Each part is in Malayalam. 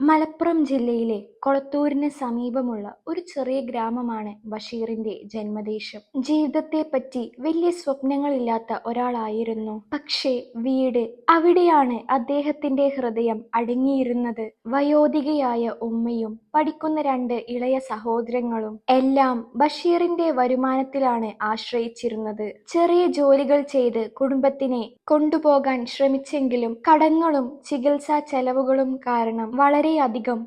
മലപ്പുറം ജില്ലയിലെ കൊളത്തൂരിന് സമീപമുള്ള ഒരു ചെറിയ ഗ്രാമമാണ് ബഷീറിന്റെ ജന്മദേശം. ജീവിതത്തെപ്പറ്റി വലിയ സ്വപ്നങ്ങളില്ലാത്ത ഒരാളായിരുന്നു. പക്ഷേ വീട് അവിടെയാണ് അദ്ദേഹത്തിന്റെ ഹൃദയം അടങ്ങിയിരുന്നത്. വയോധികയായ ഉമ്മയും പഠിക്കുന്ന രണ്ട് ഇളയ സഹോദരങ്ങളും എല്ലാം ബഷീറിന്റെ വരുമാനത്തിലാണ് ആശ്രയിച്ചിരുന്നത്. ചെറിയ ജോലികൾ ചെയ്ത് കുടുംബത്തിനെ കൊണ്ടുപോകാൻ ശ്രമിച്ചെങ്കിലും കടങ്ങളും ചികിത്സാ ചെലവുകളും കാരണം വളരെയധികം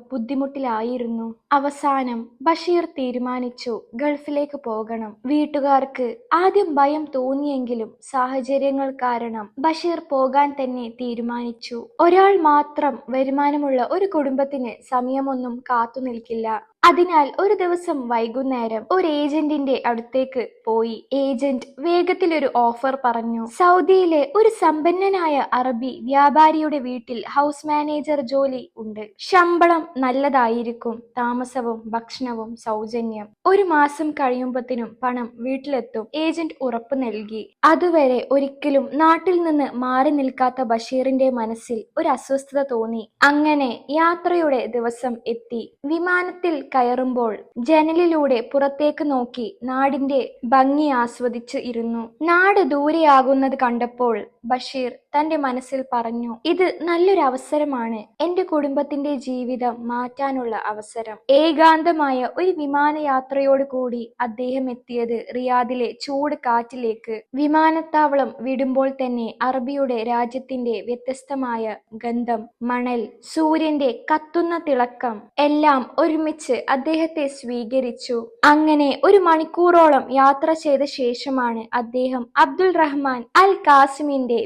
ബുദ്ധിമുട്ടിലായിരുന്നു അവസാനം ബഷീർ തീരുമാനിച്ചു ഗൾഫിലേക്ക് പോകണം. വീട്ടുകാർക്ക് ആദ്യം ഭയം തോന്നിയെങ്കിലും സാഹചര്യങ്ങൾ കാരണം ബഷീർ പോകാൻ തന്നെ തീരുമാനിച്ചു. ഒരാൾ മാത്രം വരുമാനമുള്ള ഒരു കുടുംബത്തിന് സമയമൊന്നും കാത്തു നിൽക്കില്ല അതിനാൽ ഒരു ദിവസം വൈകുന്നേരം ഒരു ഏജന്റിന്റെ അടുത്തേക്ക് പോയി. ഏജന്റ് വേഗത്തിൽ ഒരു ഓഫർ പറഞ്ഞു. സൗദിയിലെ ഒരു സമ്പന്നനായ അറബി വ്യാപാരിയുടെ വീട്ടിൽ ഹൗസ് മാനേജർ ജോലി ഉണ്ട്. ശമ്പളം നല്ലതായിരിക്കും. താമസവും ഭക്ഷണവും സൗജന്യം. ഒരു മാസം കഴിയുമ്പത്തിനും പണം വീട്ടിലെത്തും. ഏജന്റ് ഉറപ്പു നൽകി. അതുവരെ ഒരിക്കലും നാട്ടിൽ നിന്ന് മാറി നിൽക്കാത്ത ബഷീറിന്റെ മനസ്സിൽ ഒരു അസ്വസ്ഥത തോന്നി. അങ്ങനെ യാത്രയുടെ ദിവസം എത്തി. വിമാനത്തിൽ കയറുമ്പോൾ ജനലിലൂടെ പുറത്തേക്ക് നോക്കി നാടിന്റെ ഭംഗി ആസ്വദിച്ച് ഇരുന്നു. നാട് ദൂരെയാകുന്നത് കണ്ടപ്പോൾ ബഷീർ തന്റെ മനസ്സിൽ പറഞ്ഞു ഇത് നല്ലൊരു അവസരമാണ് എന്റെ കുടുംബത്തിന്റെ ജീവിതം മാറ്റാനുള്ള അവസരം. ഏകാന്തമായ ഒരു വിമാനയാത്രയോട് കൂടി അദ്ദേഹം എത്തിയത് റിയാദിലെ ചൂട് കാറ്റിലേക്ക്. വിമാനത്താവളം വിടുമ്പോൾ തന്നെ അറബിയുടെ രാജ്യത്തിന്റെ വ്യത്യസ്തമായ ഗന്ധം മണൽ സൂര്യന്റെ കത്തുന്ന തിളക്കം എല്ലാം ഒരുമിച്ച് അദ്ദേഹത്തെ സ്വീകരിച്ചു. അങ്ങനെ ഒരു മണിക്കൂറോളം യാത്ര ചെയ്ത ശേഷമാണ് അദ്ദേഹം അബ്ദുൾ റഹ്മാൻ അൽ കാസിമിന്റെ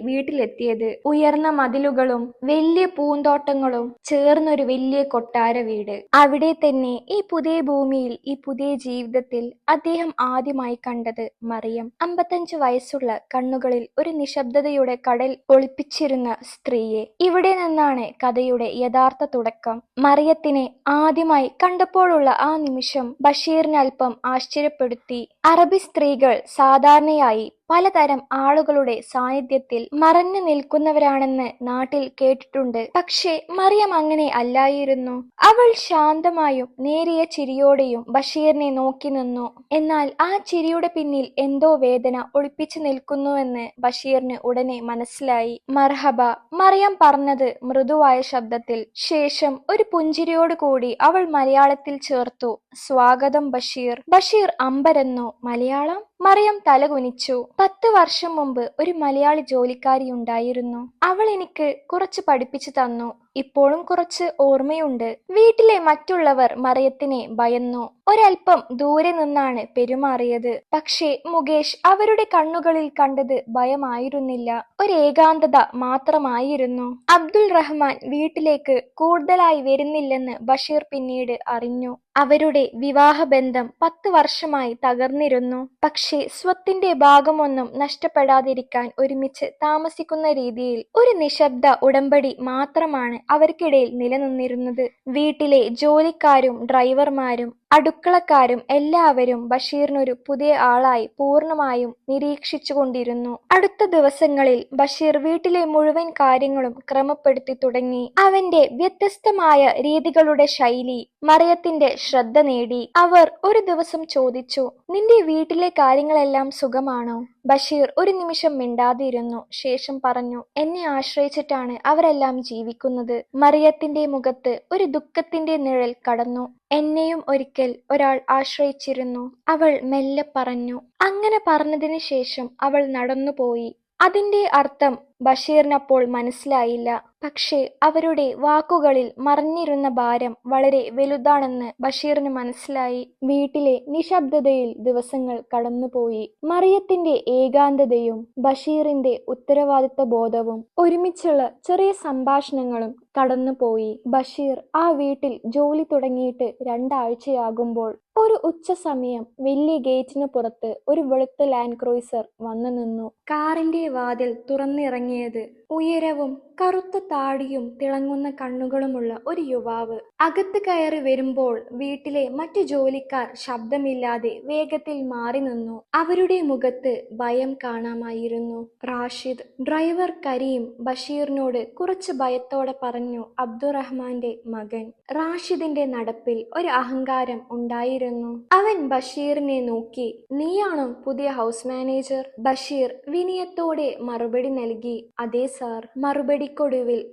വീട്ടിലെത്തിയത് ഉയർന്ന മതിലുകളും വലിയ പൂന്തോട്ടങ്ങളും ചേർന്നൊരു വലിയ കൊട്ടാര വീട്. അവിടെ തന്നെ ഈ പുതിയ ഭൂമിയിൽ ഈ പുതിയ ജീവിതത്തിൽ അദ്ദേഹം ആദ്യമായി കണ്ടത് മറിയം. അമ്പത്തഞ്ച് വയസ്സുള്ള കണ്ണുകളിൽ ഒരു നിശബ്ദതയുടെ കടൽ ഒളിപ്പിച്ചിരുന്ന സ്ത്രീയെ. ഇവിടെ നിന്നാണ് കഥയുടെ യഥാർത്ഥ തുടക്കം. മറിയത്തിനെ ആദ്യമായി കണ്ടപ്പോഴുള്ള ആ നിമിഷം ബഷീറിനെ അല്പം ആശ്ചര്യപ്പെടുത്തി. അറബി സ്ത്രീകൾ സാധാരണയായി പലതരം ആളുകളുടെ സാന്നിധ്യത്തിൽ മറഞ്ഞു നിൽക്കുന്നവരാണെന്ന് നാട്ടിൽ കേട്ടിട്ടുണ്ട്. പക്ഷേ മറിയം അങ്ങനെ അല്ലായിരുന്നു. അവൾ ശാന്തമായും നേരിയ ചിരിയോടെയും ബഷീറിനെ നോക്കി നിന്നു. എന്നാൽ ആ ചിരിയുടെ പിന്നിൽ എന്തോ വേദന ഒളിപ്പിച്ചു നിൽക്കുന്നുവെന്ന് ബഷീറിന് ഉടനെ മനസ്സിലായി. മർഹബ മറിയം പറഞ്ഞത് മൃദുവായ ശബ്ദത്തിൽ. ശേഷം ഒരു പുഞ്ചിരിയോട് കൂടി അവൾ മലയാളത്തിൽ ചേർത്തു. സ്വാഗതം ബഷീർ. ബഷീർ അമ്പരന്നു. മലയാളം? മറിയം തലകുനിച്ചു. പത്ത് വർഷം മുമ്പ് ഒരു മലയാളി ജോലിക്കാരി ഉണ്ടായിരുന്നു അവൾ എനിക്ക് കുറച്ച് പഠിപ്പിച്ചു തന്നു. ഇപ്പോഴും കുറച്ച് ഓർമ്മയുണ്ട്. വീട്ടിലെ മറ്റുള്ളവർ മറിയത്തിനെ ഭയന്നു. ഒരൽപ്പം ദൂരെ നിന്നാണ് പെരുമാറിയത്. പക്ഷേ മുകേഷ് അവരുടെ കണ്ണുകളിൽ കണ്ടത് ഭയമായിരുന്നില്ല. ഒരു ഏകാന്തത മാത്രമായിരുന്നു. അബ്ദുൾ റഹ്മാൻ വീട്ടിലേക്ക് കൂടുതലായി വരുന്നില്ലെന്ന് ബഷീർ പിന്നീട് അറിഞ്ഞു. അവരുടെ വിവാഹബന്ധം പത്ത് വർഷമായി തകർന്നിരുന്നു. പക്ഷേ സ്വത്തിന്റെ ഭാഗമൊന്നും നഷ്ടപ്പെടാതിരിക്കാൻ ഒരുമിച്ച് താമസിക്കുന്ന രീതിയിൽ ഒരു നിശബ്ദ ഉടമ്പടി മാത്രമാണ് അവർക്കിടയിൽ നിലനിന്നിരുന്നത്. വീട്ടിലെ ജോലിക്കാരും ഡ്രൈവർമാരും അടുക്കളക്കാരും എല്ലാവരും ബഷീറിനൊരു പുതിയ ആളായി പൂർണമായും നിരീക്ഷിച്ചുകൊണ്ടിരുന്നു. അടുത്ത ദിവസങ്ങളിൽ ബഷീർ വീട്ടിലെ മുഴുവൻ കാര്യങ്ങളും ക്രമപ്പെടുത്തി തുടങ്ങി. അവന്റെ വ്യത്യസ്തമായ രീതികളുടെ ശൈലി മറിയത്തിന്റെ ശ്രദ്ധ നേടി. അവർ ഒരു ദിവസം ചോദിച്ചു നിന്റെ വീട്ടിലെ കാര്യങ്ങളെല്ലാം സുഖമാണോ? ബഷീർ ഒരു നിമിഷം മിണ്ടാതിരുന്നു. ശേഷം പറഞ്ഞു എന്നെ ആശ്രയിച്ചിട്ടാണ് അവരെല്ലാം ജീവിക്കുന്നത്. മറിയത്തിന്റെ മുഖത്ത് ഒരു ദുഃഖത്തിന്റെ നിഴൽ കടന്നു. എന്നെയും ഒരിക്കൽ ഒരാൾ ആശ്രയിച്ചിരുന്നു. അവൾ മെല്ലെ പറഞ്ഞു അങ്ങനെ പറഞ്ഞതിന് ശേഷം അവൾ നടന്നുപോയി. അതിന്റെ അർത്ഥം ബഷീറിനപ്പോൾ മനസ്സിലായില്ല. പക്ഷേ അവരുടെ വാക്കുകളിൽ മറിഞ്ഞിരുന്ന ഭാരം വളരെ വലുതാണെന്ന് ബഷീറിന് മനസ്സിലായി. വീട്ടിലെ നിശബ്ദതയിൽ ദിവസങ്ങൾ കടന്നുപോയി. മറിയത്തിന്റെ ഏകാന്തതയും ബഷീറിന്റെ ഉത്തരവാദിത്ത ബോധവും ഒരുമിച്ചുള്ള ചെറിയ സംഭാഷണങ്ങളും കടന്നുപോയി. ബഷീർ ആ വീട്ടിൽ ജോലി തുടങ്ങിയിട്ട് രണ്ടാഴ്ചയാകുമ്പോൾ ഒരു ഉച്ച സമയം വലിയ ഗേറ്റിന് പുറത്ത് ഒരു വെളുത്ത ലാൻഡ് ക്രൂയിസർ വന്നു നിന്നു. കാറിന്റെ വാതിൽ തുറന്നിറങ്ങിയത് ഉയരവും കറുത്ത താടിയും തിളങ്ങുന്ന കണ്ണുകളുമുള്ള ഒരു യുവാവ്. അകത്ത് കയറി വരുമ്പോൾ വീട്ടിലെ മറ്റു ജോലിക്കാർ ശബ്ദമില്ലാതെ വേഗത്തിൽ മാറി നിന്നു. അവരുടെ മുഖത്ത് ഭയം കാണാമായിരുന്നു. റാഷിദ് ഡ്രൈവർ കരീം ബഷീറിനോട് കുറച്ച് ഭയത്തോടെ പറഞ്ഞു അബ്ദുറഹ്മാന്റെ മകൻ. റാഷിദിന്റെ നടപ്പിൽ ഒരു അഹങ്കാരം ഉണ്ടായിരുന്നു. അവൻ ബഷീറിനെ നോക്കി നീയാണോ പുതിയ ഹൗസ് മാനേജർ? ബഷീർ വിനയത്തോടെ മറുപടി നൽകി അതെ സാർ. മറുപടിക്കൊടുവിൽ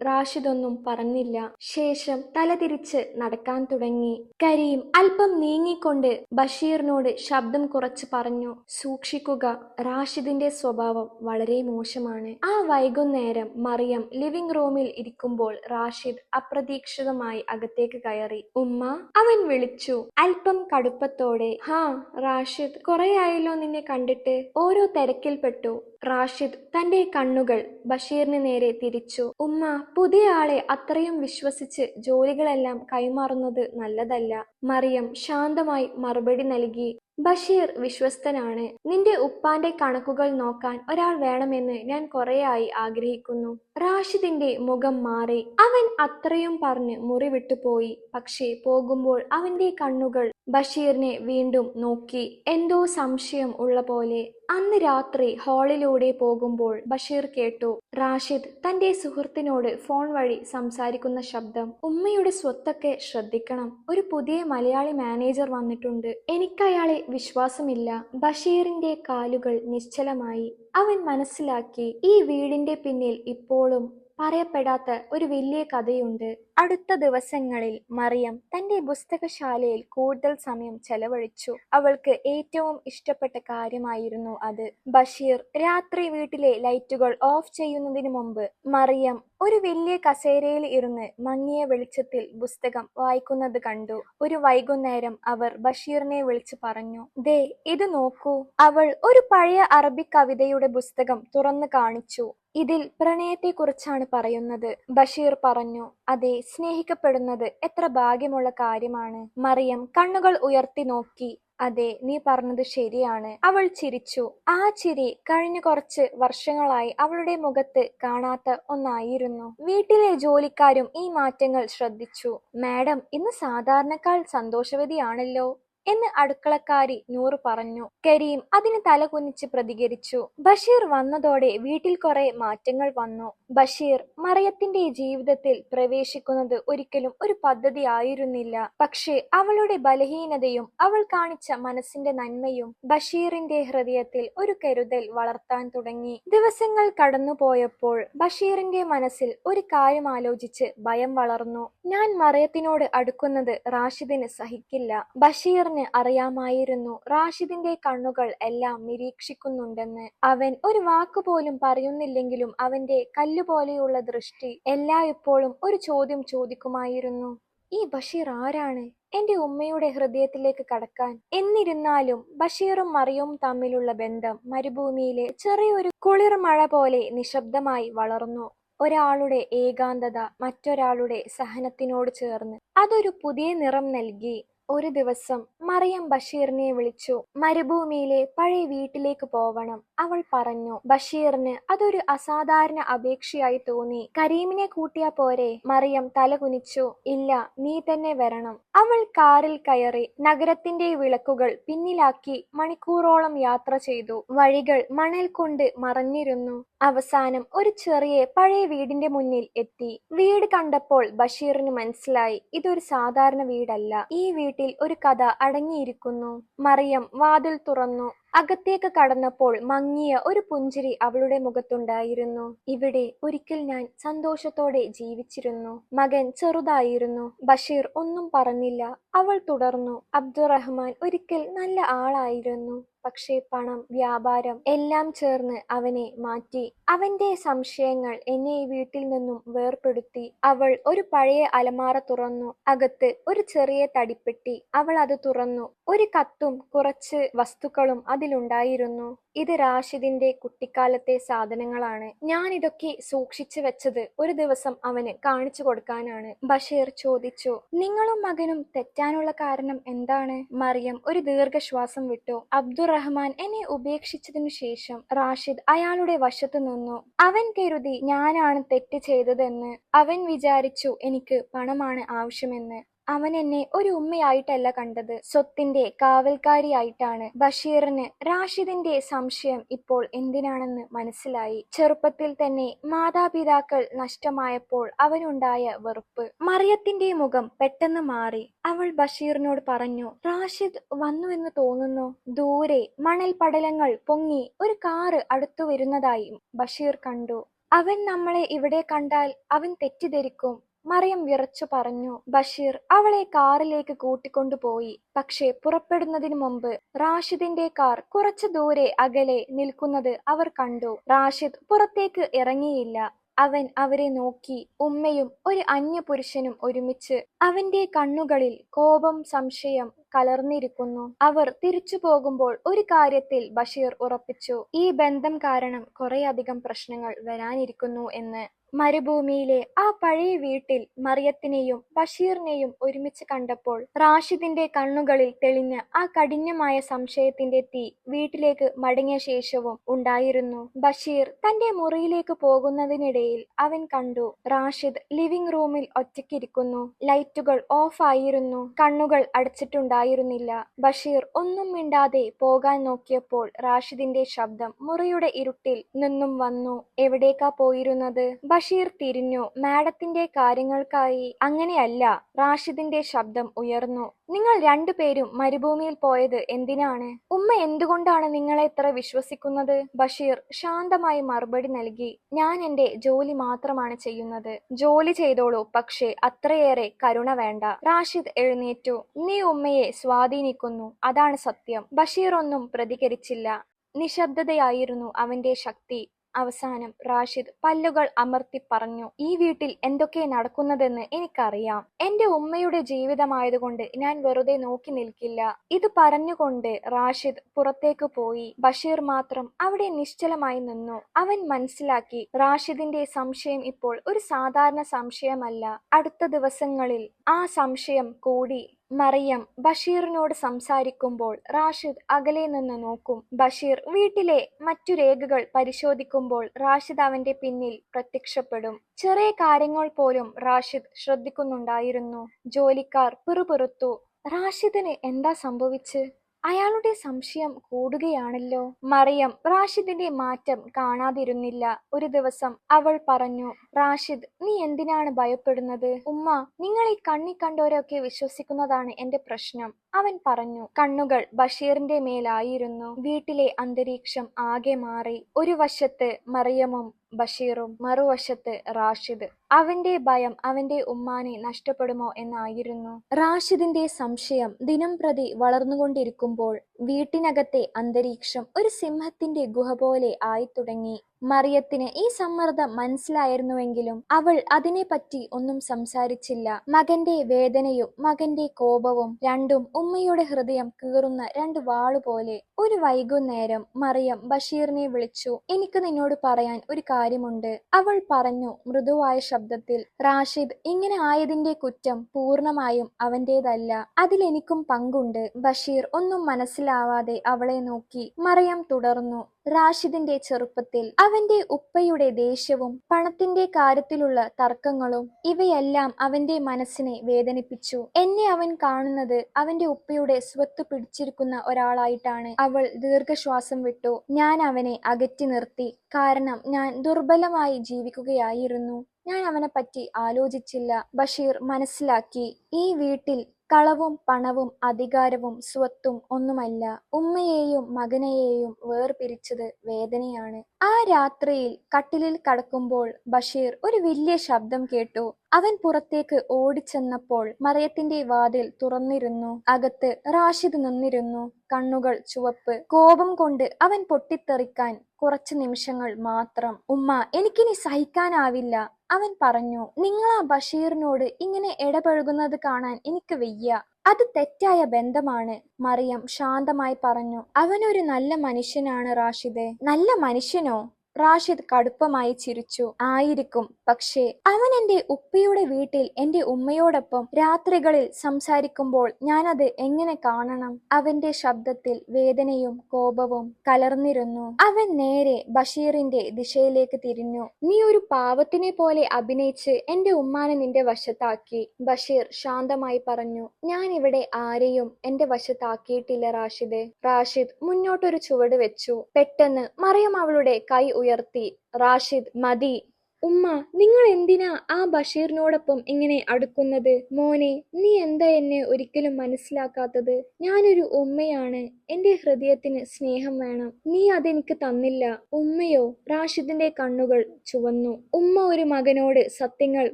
റാഷിദ് ഒന്നും പറഞ്ഞില്ല. ശേഷം തലതിരിച്ച് നടക്കാൻ തുടങ്ങി. കരീം അല്പം നീങ്ങിക്കൊണ്ട് ബഷീറിനോട് ശബ്ദം കുറച്ച് പറഞ്ഞു സൂക്ഷിക്കുക റാഷിദിന്റെ സ്വഭാവം വളരെ മോശമാണ്. ആ വൈകുന്നേരം മറിയം ലിവിംഗ് റൂമിൽ ഇരിക്കുമ്പോൾ റാഷിദ് അപ്രതീക്ഷിതമായി അകത്തേക്ക് കയറി ഉമ്മ അവൻ വിളിച്ചു. അല്പം കടുപ്പത്തോടെ ഹാ റാഷിദ് കുറെയായല്ലോ നിന്നെ കണ്ടിട്ട്. ഓരോ തിരക്കിൽപ്പെട്ടു. റാഷിദ് തന്റെ കണ്ണുകൾ ബഷീറിന് നേരെ തിരിച്ചു. ഉമ്മ പുതിയ ആളെ അത്രയും വിശ്വസിച്ച് ജോലികളെല്ലാം കൈമാറുന്നത് നല്ലതല്ല. മറിയം ശാന്തമായി മറുപടി നൽകി. ബഷീർ വിശ്വസ്തനാണ്. നിന്റെ ഉപ്പാന്റെ കണക്കുകൾ നോക്കാൻ ഒരാൾ വേണമെന്ന് ഞാൻ കുറെയായി ആഗ്രഹിക്കുന്നു. റാഷിദിന്റെ മുഖം മാറി. അവൻ അത്രയും പറഞ്ഞ് മുറി വിട്ടുപോയി പക്ഷേ പോകുമ്പോൾ അവന്റെ കണ്ണുകൾ ബഷീറിനെ വീണ്ടും നോക്കി. എന്തോ സംശയം ഉള്ള പോലെ അന്ന് രാത്രി ഹാളിലൂടെ പോകുമ്പോൾ ബഷീർ കേട്ടു റാഷിദ് തന്റെ സുഹൃത്തിനോട് ഫോൺ വഴി സംസാരിക്കുന്ന ശബ്ദം. ഉമ്മയുടെ സ്വത്തൊക്കെ ശ്രദ്ധിക്കണം. ഒരു പുതിയ മലയാളി മാനേജർ വന്നിട്ടുണ്ട്. എനിക്കയാളെ വിശ്വാസമില്ല. ബഷീറിന്റെ കാലുകൾ നിശ്ചലമായി. അവൻ മനസ്സിലാക്കി ഈ വീടിന്റെ പിന്നിൽ ഇപ്പോഴും പറയപ്പെടാത്ത ഒരു വലിയ കഥയുണ്ട്. അടുത്ത ദിവസങ്ങളിൽ മറിയം തന്റെ പുസ്തകശാലയിൽ കൂടുതൽ സമയം ചെലവഴിച്ചു. അവൾക്ക് ഏറ്റവും ഇഷ്ടപ്പെട്ട കാര്യമായിരുന്നു അത്. ബഷീർ രാത്രി വീട്ടിലെ ലൈറ്റുകൾ ഓഫ് ചെയ്യുന്നതിന് മുമ്പ് മറിയം ഒരു വലിയ കസേരയിൽ ഇരുന്ന് മങ്ങിയ വെളിച്ചത്തിൽ പുസ്തകം വായിക്കുന്നത് കണ്ടു. ഒരു വൈകുന്നേരം അവർ ബഷീറിനെ വിളിച്ചു പറഞ്ഞു ദേ ഇത് നോക്കൂ. അവൾ ഒരു പഴയ അറബി കവിതയുടെ പുസ്തകം തുറന്നു കാണിച്ചു. ഇതിൽ പ്രണയത്തെക്കുറിച്ചാണ് പറയുന്നത്. ബഷീർ പറഞ്ഞു അതെ സ്നേഹിക്കപ്പെടുന്നത് എത്ര ഭാഗ്യമുള്ള കാര്യമാണ്. മറിയം കണ്ണുകൾ ഉയർത്തി നോക്കി. അതെ നീ പറഞ്ഞത് ശരിയാണ്. അവൾ ചിരിച്ചു. ആ ചിരി കഴിഞ്ഞ കുറച്ച് വർഷങ്ങളായി അവളുടെ മുഖത്ത് കാണാത്ത ഒന്നായിരുന്നു. വീട്ടിലെ ജോലിക്കാരും ഈ മാറ്റങ്ങൾ ശ്രദ്ധിച്ചു. മാഡം ഇന്ന് സാധാരണക്കാൾ സന്തോഷവതിയാണല്ലോ. എന്ന് അടുക്കളക്കാരി നൂറ് പറഞ്ഞു. കരീം അതിന് തലകുനിച്ച് പ്രതികരിച്ചു. ബഷീർ വന്നതോടെ വീട്ടിൽ കുറെ മാറ്റങ്ങൾ വന്നു. ബഷീർ മറിയത്തിന്റെ ജീവിതത്തിൽ പ്രവേശിക്കുന്നത് ഒരിക്കലും ഒരു പദ്ധതി ആയിരുന്നില്ല. പക്ഷേ അവളുടെ ബലഹീനതയും അവൾ കാണിച്ച മനസ്സിന്റെ നന്മയും ബഷീറിന്റെ ഹൃദയത്തിൽ ഒരു കരുതൽ വളർത്താൻ തുടങ്ങി. ദിവസങ്ങൾ കടന്നുപോയപ്പോൾ ബഷീറിന്റെ മനസ്സിൽ ഒരു കാര്യം ആലോചിച്ച് ഭയം വളർന്നു. ഞാൻ മറിയത്തിനോട് അടുക്കുന്നത് റാഷിദിന് സഹിക്കില്ല. ബഷീർ ബഷീറിന് അറിയാമായിരുന്നു. റാഷിദിന്റെ കണ്ണുകൾ എല്ലാം നിരീക്ഷിക്കുന്നുണ്ടെന്ന് അവൻ ഒരു വാക്കുപോലും പറയുന്നില്ലെങ്കിലും അവന്റെ കല്ലുപോലെയുള്ള ദൃഷ്ടി എല്ലായ്പ്പോഴും ഒരു ചോദ്യം ചോദിക്കുമായിരുന്നു. ഈ ബഷീർ ആരാണ്? എന്റെ ഉമ്മയുടെ ഹൃദയത്തിലേക്ക് കടക്കാൻ. എന്നിരുന്നാലും ബഷീറും മറിയവും തമ്മിലുള്ള ബന്ധം മരുഭൂമിയിലെ ചെറിയൊരു കുളിർ മഴ പോലെ നിശബ്ദമായി വളർന്നു. ഒരാളുടെ ഏകാന്തത മറ്റൊരാളുടെ സഹനത്തിനോട് ചേർന്ന് അതൊരു പുതിയ നിറം നൽകി. ഒരു ദിവസം മറിയം ബഷീറിനെ വിളിച്ചു മരുഭൂമിയിലെ പഴയ വീട്ടിലേക്ക് പോവണം. അവൾ പറഞ്ഞു ബഷീറിന് അതൊരു അസാധാരണ അപേക്ഷയായി തോന്നി. കരീമിനെ കൂട്ടിയാ പോരെ മറിയം തലകുനിച്ചു ഇല്ല നീ തന്നെ വരണം അവൾ കാറിൽ കയറി നഗരത്തിന്റെ വിളക്കുകൾ പിന്നിലാക്കി മണിക്കൂറോളം യാത്ര ചെയ്തു. വഴികൾ മണൽ കൊണ്ട് മറഞ്ഞിരുന്നു. അവസാനം ഒരു ചെറിയ പഴയ വീടിന്റെ മുന്നിൽ എത്തി. വീട് കണ്ടപ്പോൾ ബഷീറിന് മനസ്സിലായി ഇതൊരു സാധാരണ വീടല്ല. ഈ വീട്ടിൽ ഒരു കഥ അടങ്ങിയിരിക്കുന്നു. മറിയം വാതിൽ തുറന്നു അകത്തേക്ക് കടന്നപ്പോൾ മങ്ങിയ ഒരു പുഞ്ചിരി അവളുടെ മുഖത്തുണ്ടായിരുന്നു. ഇവിടെ ഒരിക്കൽ ഞാൻ സന്തോഷത്തോടെ ജീവിച്ചിരുന്നു. മകൻ ചെറുതായിരുന്നു. ബഷീർ ഒന്നും പറഞ്ഞില്ല. അവൾ തുടർന്നു. അബ്ദുറഹ്മാൻ ഒരിക്കൽ നല്ല ആളായിരുന്നു. പക്ഷേ പണം വ്യാപാരം എല്ലാം ചേർന്ന് അവനെ മാറ്റി. അവന്റെ സംശയങ്ങൾ എന്നെ വീട്ടിൽ നിന്നും വേർപെടുത്തി അവൾ ഒരു പഴയ അലമാറ തുറന്നു. അകത്ത് ഒരു ചെറിയ തടിപ്പെട്ടി. അവൾ അത് തുറന്നു. ഒരു കത്തും കുറച്ച് വസ്തുക്കളും അതിലുണ്ടായിരുന്നു. ഇത് റാഷിദിന്റെ കുട്ടിക്കാലത്തെ സാധനങ്ങളാണ്. ഞാൻ ഇതൊക്കെ സൂക്ഷിച്ചു വെച്ചത് ഒരു ദിവസം അവന് കാണിച്ചു കൊടുക്കാനാണ്. ബഷീർ ചോദിച്ചു നിങ്ങളും മകനും തെറ്റാനുള്ള കാരണം എന്താണ്? മറിയം ഒരു ദീർഘശ്വാസം വിട്ടു. അബ്ദുറഹ്മാൻ എന്നെ ഉപേക്ഷിച്ചതിനു ശേഷം റാഷിദ് അയാളുടെ വശത്തു നിന്നു. അവൻ കരുതി ഞാനാണ് തെറ്റ് ചെയ്തതെന്ന് അവൻ വിചാരിച്ചു എനിക്ക് പണമാണ് ആവശ്യമെന്ന്. അവൻ എന്നെ ഒരു ഉമ്മയായിട്ടല്ല കണ്ടത്. സ്വത്തിന്റെ കാവൽക്കാരിയായിട്ടാണ്. ബഷീറിന് റാഷിദിന്റെ സംശയം ഇപ്പോൾ എന്തിനാണെന്ന് മനസ്സിലായി. ചെറുപ്പത്തിൽ തന്നെ മാതാപിതാക്കൾ നഷ്ടമായപ്പോൾ അവനുണ്ടായ വെറുപ്പ്. മറിയത്തിന്റെ മുഖം പെട്ടെന്ന് മാറി. അവൾ ബഷീറിനോട് പറഞ്ഞു റാഷിദ് വന്നു എന്ന് തോന്നുന്നു. ദൂരെ മണൽ പടലങ്ങൾ പൊങ്ങി ഒരു കാറ് അടുത്തു വരുന്നതായി ബഷീർ കണ്ടു. അവൻ നമ്മളെ ഇവിടെ കണ്ടാൽ അവൻ തെറ്റിദ്ധരിക്കും. മറിയം വിറച്ചു പറഞ്ഞു ബഷീർ അവളെ കാറിലേക്ക് കൂട്ടിക്കൊണ്ടുപോയി പക്ഷേ പുറപ്പെടുന്നതിന് മുമ്പ് റാഷിദിന്റെ കാർ കുറച്ചു ദൂരെ അകലെ നിൽക്കുന്നത് അവർ കണ്ടു. റാഷിദ് പുറത്തേക്ക് ഇറങ്ങിയില്ല. അവൻ അവരെ നോക്കി ഉമ്മയും ഒരു അന്യപുരുഷനും ഒരുമിച്ച് അവന്റെ കണ്ണുകളിൽ കോപം സംശയം കലർന്നിരിക്കുന്നു. അവർ തിരിച്ചു പോകുമ്പോൾ ഒരു കാര്യത്തിൽ ബഷീർ ഉറപ്പിച്ചു ഈ ബന്ധം കാരണം കുറേയധികം പ്രശ്നങ്ങൾ വരാനിരിക്കുന്നു എന്ന്. മരുഭൂമിയിലെ ആ പഴയ വീട്ടിൽ മറിയത്തിനെയും ബഷീറിനെയും ഒരുമിച്ച് കണ്ടപ്പോൾ റാഷിദിന്റെ കണ്ണുകളിൽ തെളിഞ്ഞ ആ കഠിനമായ സംശയത്തിന്റെ തീ വീട്ടിലേക്ക് മടങ്ങിയ ശേഷവും ഉണ്ടായിരുന്നു. ബഷീർ തന്റെ മുറിയിലേക്ക് പോകുന്നതിനിടയിൽ അവൻ കണ്ടു റാഷിദ് ലിവിംഗ് റൂമിൽ ഒറ്റയ്ക്കിരിക്കുന്നു. ലൈറ്റുകൾ ഓഫ് ആയിരുന്നു കണ്ണുകൾ അടച്ചിട്ടുണ്ടായിരുന്നില്ല. ബഷീർ ഒന്നും മിണ്ടാതെ പോകാൻ നോക്കിയപ്പോൾ റാഷിദിന്റെ ശബ്ദം മുറിയുടെ ഇരുട്ടിൽ നിന്നും വന്നു. എവിടേക്കാ പോയിരുന്നത്? ബഷീർ തിരിഞ്ഞു. മാഡത്തിന്റെ കാര്യങ്ങൾക്കായി അങ്ങനെയല്ല റാഷിദിന്റെ ശബ്ദം ഉയർന്നു. നിങ്ങൾ രണ്ടുപേരും മരുഭൂമിയിൽ പോയത് എന്തിനാണ്? ഉമ്മ എന്തുകൊണ്ടാണ് നിങ്ങളെ ഇത്ര വിശ്വസിക്കുന്നത്? ബഷീർ ശാന്തമായി മറുപടി നൽകി. ഞാൻ എന്റെ ജോലി മാത്രമാണ് ചെയ്യുന്നത്. ജോലി ചെയ്തോളൂ പക്ഷേ അത്രയേറെ കരുണ വേണ്ട റാഷിദ് എഴുന്നേറ്റു. നീ ഉമ്മയെ സ്വാധീനിക്കുന്നു അതാണ് സത്യം. ബഷീർ ഒന്നും പ്രതികരിച്ചില്ല. നിശബ്ദതയായിരുന്നു അവന്റെ ശക്തി. അവസാനം റാഷിദ് പല്ലുകൾ അമർത്തി പറഞ്ഞു ഈ വീട്ടിൽ എന്തൊക്കെ നടക്കുന്നതെന്ന് എനിക്കറിയാം. എന്റെ ഉമ്മയുടെ ജീവിതമായതുകൊണ്ട് ഞാൻ വെറുതെ നോക്കി നിൽക്കില്ല ഇത് പറഞ്ഞുകൊണ്ട് റാഷിദ് പുറത്തേക്ക് പോയി. ബഷീർ മാത്രം അവിടെ നിശ്ചലമായി നിന്നു. അവൻ മനസ്സിലാക്കി റാഷിദിന്റെ സംശയം ഇപ്പോൾ ഒരു സാധാരണ സംശയമല്ല. അടുത്ത ദിവസങ്ങളിൽ ആ സംശയം കൂടി മറിയം ബഷീറിനോട് സംസാരിക്കുമ്പോൾ റാഷിദ് അകലെ നിന്ന് നോക്കും. ബഷീർ വീട്ടിലെ മറ്റു രേഖകൾ പരിശോധിക്കുമ്പോൾ റാഷിദ് അവന്റെ പിന്നിൽ പ്രത്യക്ഷപ്പെടും. ചെറിയ കാര്യങ്ങൾ പോലും റാഷിദ് ശ്രദ്ധിക്കുന്നുണ്ടായിരുന്നു. ജോലിക്കാർ പിറുപിറുത്തു റാഷിദിന് എന്താ സംഭവിച്ച്? അയാളുടെ സംശയം കൂടുകയാണല്ലോ. മറിയം റാഷിദിന്റെ മാറ്റം കാണാതിരുന്നില്ല. ഒരു ദിവസം അവൾ പറഞ്ഞു റാഷിദ് നീ എന്തിനാണ് ഭയപ്പെടുന്നത്? ഉമ്മ നിങ്ങൾ ഈ കണ്ണി കണ്ടോരൊക്കെ വിശ്വസിക്കുന്നതാണ് എന്റെ പ്രശ്നം. അവൻ പറഞ്ഞു കണ്ണുകൾ ബഷീറിന്റെ മേലായിരുന്നു. വീട്ടിലെ അന്തരീക്ഷം ആകെ മാറി. ഒരു വശത്ത് മറിയമും ബഷീറും മറുവശത്ത് റാഷിദ്. അവന്റെ ഭയം അവന്റെ ഉമ്മാനെ നഷ്ടപ്പെടുമോ എന്നായിരുന്നു. റാഷിദിന്റെ സംശയം ദിനം പ്രതി വളർന്നുകൊണ്ടിരിക്കുമ്പോൾ വീട്ടിനകത്തെ അന്തരീക്ഷം ഒരു സിംഹത്തിന്റെ ഗുഹ പോലെ ആയിത്തുടങ്ങി മറിയത്തിന് ഈ സമ്മർദ്ദം മനസ്സിലായിരുന്നുവെങ്കിലും അവൾ അതിനെപ്പറ്റി ഒന്നും സംസാരിച്ചില്ല. മകന്റെ വേദനയും മകന്റെ കോപവും രണ്ടും ഉമ്മയുടെ ഹൃദയം കീറുന്ന രണ്ട് വാളുപോലെ ഒരു വൈകുന്നേരം മറിയം ബഷീറിനെ വിളിച്ചു എനിക്ക് നിന്നോട് പറയാൻ ഒരു കാര്യമുണ്ട്. അവൾ പറഞ്ഞു മൃദുവായ ശബ്ദത്തിൽ റാഷിദ് ഇങ്ങനെ ആയതിന്റെ കുറ്റം പൂർണമായും അവന്റേതല്ല. അതിലെനിക്കും പങ്കുണ്ട്. ബഷീർ ഒന്നും മനസ്സിലാവാതെ അവളെ നോക്കി മറിയം തുടർന്നു റാഷിദിന്റെ ചെറുപ്പത്തിൽ അവന്റെ ഉപ്പയുടെ ദേഷ്യവും പണത്തിന്റെ കാര്യത്തിലുള്ള തർക്കങ്ങളും ഇവയെല്ലാം അവന്റെ മനസ്സിനെ വേദനിപ്പിച്ചു. എന്നെ അവൻ കാണുന്നത് അവന്റെ ഉപ്പയുടെ സ്വത്ത് പിടിച്ചിരിക്കുന്ന ഒരാളായിട്ടാണ്. അവൾ ദീർഘശ്വാസം വിട്ടു. ഞാൻ അവനെ അകറ്റി നിർത്തി. കാരണം ഞാൻ ദുർബലമായി ജീവിക്കുകയായിരുന്നു. ഞാൻ അവനെപ്പറ്റി പറ്റി ആലോചിച്ചില്ല. ബഷീർ മനസ്സിലാക്കി. ഈ വീട്ടിൽ കളവും പണവും അധികാരവും സ്വത്തും ഒന്നുമല്ല ഉമ്മയെയും മകനെയെയും വേർപിരിച്ചത് വേദനയാണ്. ആ രാത്രിയിൽ കട്ടിലിൽ കടക്കുമ്പോൾ ബഷീർ ഒരു വലിയ ശബ്ദം കേട്ടു. അവൻ പുറത്തേക്ക് ഓടിച്ചെന്നപ്പോൾ മറിയത്തിന്റെ വാതിൽ തുറന്നിരുന്നു. അകത്ത് റാഷിദ് നിന്നിരുന്നു. കണ്ണുകൾ ചുവപ്പ്. കോപം കൊണ്ട് അവൻ പൊട്ടിത്തെറിക്കാൻ കുറച്ച് നിമിഷങ്ങൾ മാത്രം. ഉമ്മ എനിക്കിനി സഹിക്കാനാവില്ല അവൻ പറഞ്ഞു. നിങ്ങൾ ആ ബഷീറിനോട് ഇങ്ങനെ ഇടപഴകുന്നത് കാണാൻ എനിക്ക് വയ്യ. വയ്യ അത് തെറ്റായ ബന്ധമാണ് മറിയം ശാന്തമായി പറഞ്ഞു. അവനൊരു നല്ല മനുഷ്യനാണ് റാഷിദെ. നല്ല മനുഷ്യനോ? റാഷിദ് കടുപ്പമായി ചിരിച്ചു. ആയിരിക്കും. പക്ഷേ അവൻ എന്റെ ഉപ്പയുടെ വീട്ടിൽ എന്റെ ഉമ്മയോടൊപ്പം രാത്രികളിൽ സംസാരിക്കുമ്പോൾ ഞാനത് എങ്ങനെ കാണണം? അവന്റെ ശബ്ദത്തിൽ വേദനയും കോപവും കലർന്നിരുന്നു. അവൻ നേരെ ബഷീറിന്റെ ദിശയിലേക്ക് തിരിഞ്ഞു. നീ ഒരു പാവത്തിനെ പോലെ അഭിനയിച്ച് എന്റെ ഉമ്മാനെ നിന്റെ വശത്താക്കി ബഷീർ ശാന്തമായി പറഞ്ഞു. ഞാൻ ഇവിടെ ആരെയും എന്റെ വശത്താക്കിയിട്ടില്ല റാഷിദ്. റാഷിദ് മുന്നോട്ടൊരു ചുവട് വെച്ചു. പെട്ടെന്ന് മറിയം അവളുടെ കൈ ഉയർത്തി. റാഷിദ് മതി. ഉമ്മ നിങ്ങൾ എന്തിനാ ആ ബഷീറിനോടൊപ്പം ഇങ്ങനെ അടുക്കുന്നത്? മോനെ നീ എന്താ എന്നെ ഒരിക്കലും മനസ്സിലാക്കാത്തത്? ഞാനൊരു ഉമ്മയാണ്. എന്റെ ഹൃദയത്തിന് സ്നേഹം വേണം. നീ അതെനിക്ക് തന്നില്ല. ഉമ്മയോ? റാഷിദിന്റെ കണ്ണുകൾ ചുവന്നു. ഉമ്മ ഒരു മകനോട് സത്യങ്ങൾ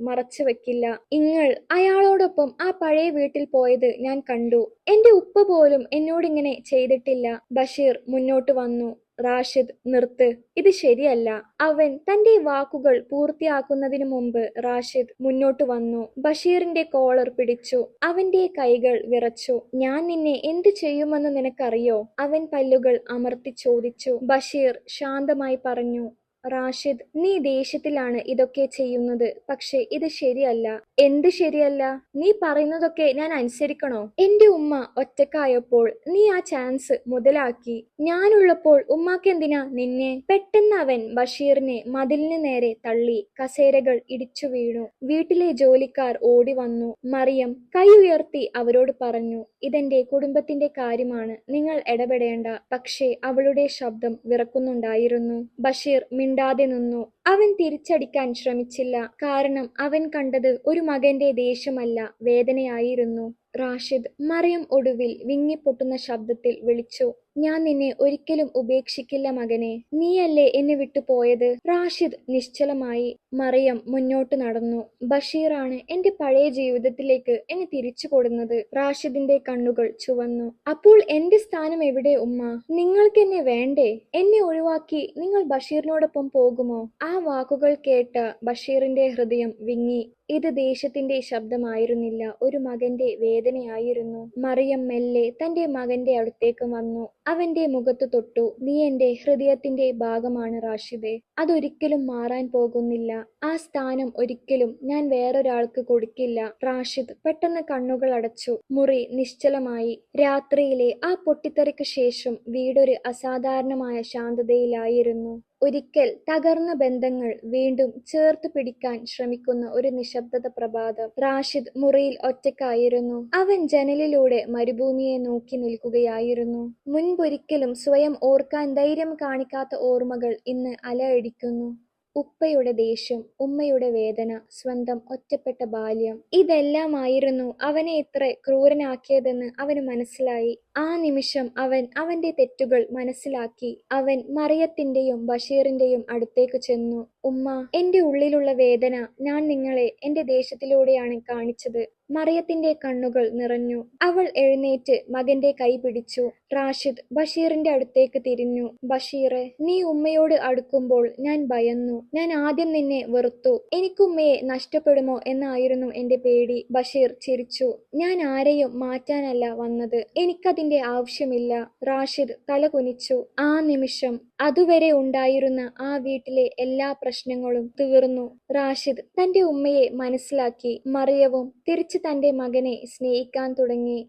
മറച്ചു വെക്കില്ല. ഇങ്ങൾ അയാളോടൊപ്പം ആ പഴയ വീട്ടിൽ പോയത് ഞാൻ കണ്ടു. എന്റെ ഉപ്പ പോലും എന്നോടിങ്ങനെ ചെയ്തിട്ടില്ല. ബഷീർ മുന്നോട്ട് വന്നു. റാഷിദ് നിർത്ത്. ഇത് ശരിയല്ല. അവൻ തന്റെ വാക്കുകൾ പൂർത്തിയാക്കുന്നതിനു മുമ്പ് റാഷിദ് മുന്നോട്ട് വന്നു. ബഷീറിന്റെ കോളർ പിടിച്ചു. അവന്റെ കൈകൾ വിറച്ചു. ഞാൻ നിന്നെ എന്ത് ചെയ്യുമെന്ന് നിനക്കറിയോ? അവൻ പല്ലുകൾ അമർത്തി ചോദിച്ചു. ബഷീർ ശാന്തമായി പറഞ്ഞു. റാഷിദ് നീ ദേഷ്യത്തിലാണ് ഇതൊക്കെ ചെയ്യുന്നത്. പക്ഷെ ഇത് ശരിയല്ല. എന്ത് ശരിയല്ല? നീ പറയുന്നതൊക്കെ ഞാൻ അനുസരിക്കണോ? എന്റെ ഉമ്മ ഒറ്റക്കായപ്പോൾ നീ ആ ചാൻസ് മുതലാക്കി. ഞാനുള്ളപ്പോൾ ഉമ്മാക്കെന്തിനാ നിന്നെ? പെട്ടെന്ന് അവൻ ബഷീറിനെ മതിലിന് നേരെ തള്ളി. കസേരകൾ ഇടിച്ചു വീണു. വീട്ടിലെ ജോലിക്കാർ ഓടി വന്നു. മറിയം കൈ ഉയർത്തി അവരോട് പറഞ്ഞു ഇതെന്റെ കുടുംബത്തിന്റെ കാര്യമാണ്. നിങ്ങൾ ഇടപെടേണ്ട. പക്ഷേ അവളുടെ ശബ്ദം വിറക്കുന്നുണ്ടായിരുന്നു. ബഷീർ മിണ്ടാതെ നിന്നു. അവൻ തിരിച്ചടിക്കാൻ ശ്രമിച്ചില്ല. കാരണം അവൻ കണ്ടത് ഒരു മകന്റെ ദേഷ്യമല്ല വേദനയായിരുന്നു. റാഷിദ് മറിയം ഒടുവിൽ വിങ്ങിപ്പൊട്ടുന്ന ശബ്ദത്തിൽ വിളിച്ചു ഞാൻ നിന്നെ ഒരിക്കലും ഉപേക്ഷിക്കില്ല മകനെ. നീയല്ലേ എന്നെ വിട്ടു പോയത്? റാഷിദ് നിശ്ചലമായി മറിയം മുന്നോട്ട് നടന്നു. ബഷീറാണ് എന്റെ പഴയ ജീവിതത്തിലേക്ക് എന്നെ തിരിച്ചു കൊടുന്നത്. റാഷിദിന്റെ കണ്ണുകൾ ചുവന്നു. അപ്പോൾ എന്റെ സ്ഥാനം എവിടെ ഉമ്മ? നിങ്ങൾക്ക് എന്നെ വേണ്ടേ? എന്നെ ഒഴിവാക്കി നിങ്ങൾ ബഷീറിനോടൊപ്പം പോകുമോ? ആ വാക്കുകൾ കേട്ട് ബഷീറിന്റെ ഹൃദയം വിങ്ങി. ഇത് ദേശത്തിന്റെ ശബ്ദമായിരുന്നില്ല. ഒരു മകന്റെ വേദനയായിരുന്നു. മറിയം മെല്ലെ തന്റെ മകന്റെ അടുത്തേക്ക് വന്നു. അവന്റെ മുഖത്ത് തൊട്ടു നീ എന്റെ ഹൃദയത്തിന്റെ ഭാഗമാണ് റാഷിദെ. അതൊരിക്കലും മാറാൻ പോകുന്നില്ല. ആ സ്ഥാനം ഒരിക്കലും ഞാൻ വേറൊരാൾക്ക് കൊടുക്കില്ല. റാഷിദ് പെട്ടെന്ന് കണ്ണുകൾ അടച്ചു. മുറി നിശ്ചലമായി. രാത്രിയിലെ ആ പൊട്ടിത്തെറിക്ക് ശേഷം വീടൊരു അസാധാരണമായ ശാന്തതയിലായിരുന്നു. ഒരിക്കൽ തകർന്ന ബന്ധങ്ങൾ വീണ്ടും ചേർത്ത് പിടിക്കാൻ ശ്രമിക്കുന്ന ഒരു നിശബ്ദത പ്രഭാതം റാഷിദ് മുറിയിൽ ഒറ്റക്കായിരുന്നു അവൻ ജനലിലൂടെ മരുഭൂമിയെ നോക്കി നിൽക്കുകയായിരുന്നു. മുൻപൊരിക്കലും സ്വയം ഓർക്കാൻ ധൈര്യം കാണിക്കാത്ത ഓർമ്മകൾ ഇന്ന് അലയടിക്കുന്നു. ഉപ്പയുടെ ദേഷ്യം ഉമ്മയുടെ വേദന സ്വന്തം ഒറ്റപ്പെട്ട ബാല്യം ഇതെല്ലാമായിരുന്നു അവനെ ഇത്ര ക്രൂരനാക്കിയതെന്ന് അവന് മനസ്സിലായി. ആ നിമിഷം അവൻ അവന്റെ തെറ്റുകൾ മനസ്സിലാക്കി. അവൻ മറിയത്തിന്റെയും ബഷീറിന്റെയും അടുത്തേക്ക് ചെന്നു. ഉമ്മ എന്റെ ഉള്ളിലുള്ള വേദന ഞാൻ നിങ്ങളെ എന്റെ ദേശത്തിലൂടെയാണ് കാണിച്ചത്. മറിയത്തിന്റെ കണ്ണുകൾ നിറഞ്ഞു. അവൾ എഴുന്നേറ്റ് മകന്റെ കൈ പിടിച്ചു. റാഷിദ് ബഷീറിന്റെ അടുത്തേക്ക് തിരിഞ്ഞു. ബഷീറെ നീ ഉമ്മയോട് അടുക്കുമ്പോൾ ഞാൻ ഭയന്നു. ഞാൻ ആദ്യം നിന്നെ വെറുത്തു. എനിക്കുമ്മയെ നഷ്ടപ്പെടുമോ എന്നായിരുന്നു എന്റെ പേടി. ബഷീർ ചിരിച്ചു. ഞാൻ ആരെയും മാറ്റാനല്ല വന്നത്. എനിക്കതിന്റെ ആവശ്യമില്ല. റാഷിദ് തല കുനിച്ചു ആ നിമിഷം അതുവരെ ഉണ്ടായിരുന്ന ആ വീട്ടിലെ എല്ലാ പ്രശ്നങ്ങളും തീർന്നു. റാഷിദ് തന്റെ ഉമ്മയെ മനസ്സിലാക്കി മറിയവും തിരിച്ചു തന്റെ മകനെ സ്നേഹിക്കാൻ തുടങ്ങി.